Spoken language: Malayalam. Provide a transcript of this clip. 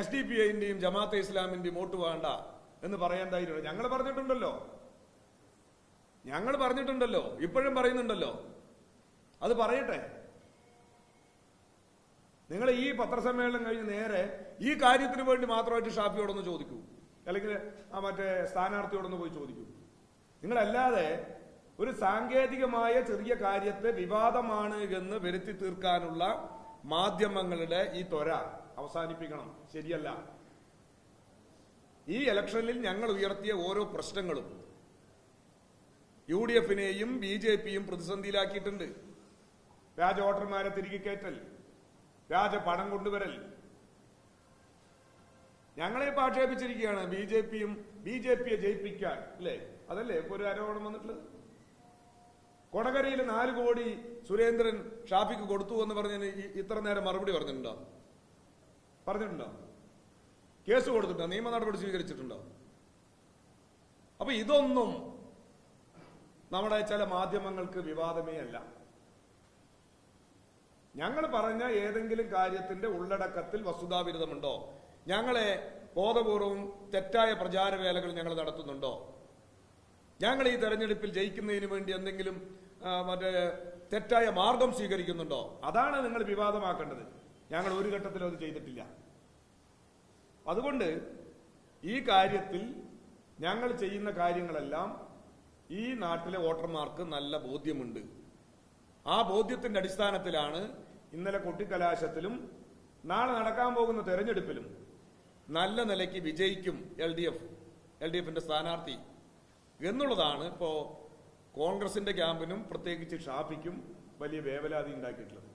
എസ് ഡി പി ഐന്റെയും ജമാഅത്തെ ഇസ്ലാമിന്റെയും വോട്ട് വേണ്ട എന്ന് പറയാൻ ധൈര്യമുണ്ട്. ഞങ്ങൾ പറഞ്ഞിട്ടുണ്ടല്ലോ. ഞങ്ങൾ പറഞ്ഞിട്ടുണ്ടല്ലോ. ഇപ്പോഴും പറയുന്നുണ്ടല്ലോ. അത് പറയട്ടെ. നിങ്ങൾ ഈ പത്രസമ്മേളനം കഴിഞ്ഞ് നേരെ ഈ കാര്യത്തിന് വേണ്ടി മാത്രമായിട്ട് ഷാഫിയോടൊന്ന് ചോദിക്കൂ. അല്ലെങ്കിൽ ആ മറ്റേ സ്ഥാനാർത്ഥിയോടൊന്ന് പോയി ചോദിക്കൂ. നിങ്ങളല്ലാതെ ഒരു സാങ്കേതികമായ ചെറിയ കാര്യത്തെ വിവാദമാണ് എന്ന് വരുത്തി തീർക്കാനുള്ള മാധ്യമങ്ങളുടെ ഈ ത്വര. അവസാനിപ്പിക്കണം. ശരിയല്ല. ഈ ഇലക്ഷനിൽ ഞങ്ങൾ ഉയർത്തിയ ഓരോ പ്രശ്നങ്ങളും യു ഡി എഫിനെയും ബി ജെ പിയും പ്രതിസന്ധിയിലാക്കിയിട്ടുണ്ട്. വ്യാജ വോട്ടർമാരെ തിരികെ കയറ്റൽ വ്യാജ പണം കൊണ്ടുവരൽ. ഞങ്ങളെ ഇപ്പൊ ആക്ഷേപിച്ചിരിക്കുകയാണ് ബി ജെ പിയും ബി ജെ പിയെ ജയിപ്പിക്കാൻ അല്ലേ? അതല്ലേ? ഇപ്പൊ ഒരു ആരോപണം വന്നിട്ടുള്ളത്. കൊടകരയിൽ നാല് കോടി സുരേന്ദ്രൻ ഷാഫിക്ക് കൊടുത്തു എന്ന് പറഞ്ഞതിന് ഇത്ര നേരം മറുപടി പറഞ്ഞിട്ടുണ്ടോ? പറഞ്ഞിട്ടുണ്ടോ? കേസ് കൊടുത്തിട്ടുണ്ടോ? നിയമ നടപടി സ്വീകരിച്ചിട്ടുണ്ടോ? അപ്പൊ ഇതൊന്നും നമ്മുടെ ചില മാധ്യമങ്ങൾക്ക് വിവാദമേ അല്ല. ഞങ്ങൾ പറഞ്ഞ ഏതെങ്കിലും കാര്യത്തിന്റെ ഉള്ളടക്കത്തിൽ വസ്തുതാവിരുദ്ധമുണ്ടോ? ഞങ്ങളെ ബോധപൂർവം തെറ്റായ പ്രചാരവേലകൾ ഞങ്ങൾ നടത്തുന്നുണ്ടോ? ഞങ്ങൾ ഈ തെരഞ്ഞെടുപ്പിൽ ജയിക്കുന്നതിന് വേണ്ടി എന്തെങ്കിലും മറ്റേ തെറ്റായ മാർഗം സ്വീകരിക്കുന്നുണ്ടോ? അതാണ് നിങ്ങൾ വിവാദമാക്കേണ്ടത്. ഞങ്ങൾ ഒരു ഘട്ടത്തിലും അത് ചെയ്തിട്ടില്ല. അതുകൊണ്ട് ഈ കാര്യത്തിൽ ഞങ്ങൾ ചെയ്യുന്ന കാര്യങ്ങളെല്ലാം ഈ നാട്ടിലെ വോട്ടർമാർക്ക് നല്ല ബോധ്യമുണ്ട്. ആ ബോധ്യത്തിന്റെ അടിസ്ഥാനത്തിലാണ് ഇന്നലെ കൊട്ടിക്കലാശത്തിലും നാളെ നടക്കാൻ പോകുന്ന തെരഞ്ഞെടുപ്പിലും നല്ല നിലയ്ക്ക് വിജയിക്കും L D F L D എഫിന്റെ സ്ഥാനാർത്ഥി എന്നുള്ളതാണ് ഇപ്പോൾ കോൺഗ്രസിന്റെ ക്യാമ്പിനും പ്രത്യേകിച്ച് ഷാഫിക്കും വലിയ വേവലാതി ഉണ്ടാക്കിയിട്ടുള്ളത്.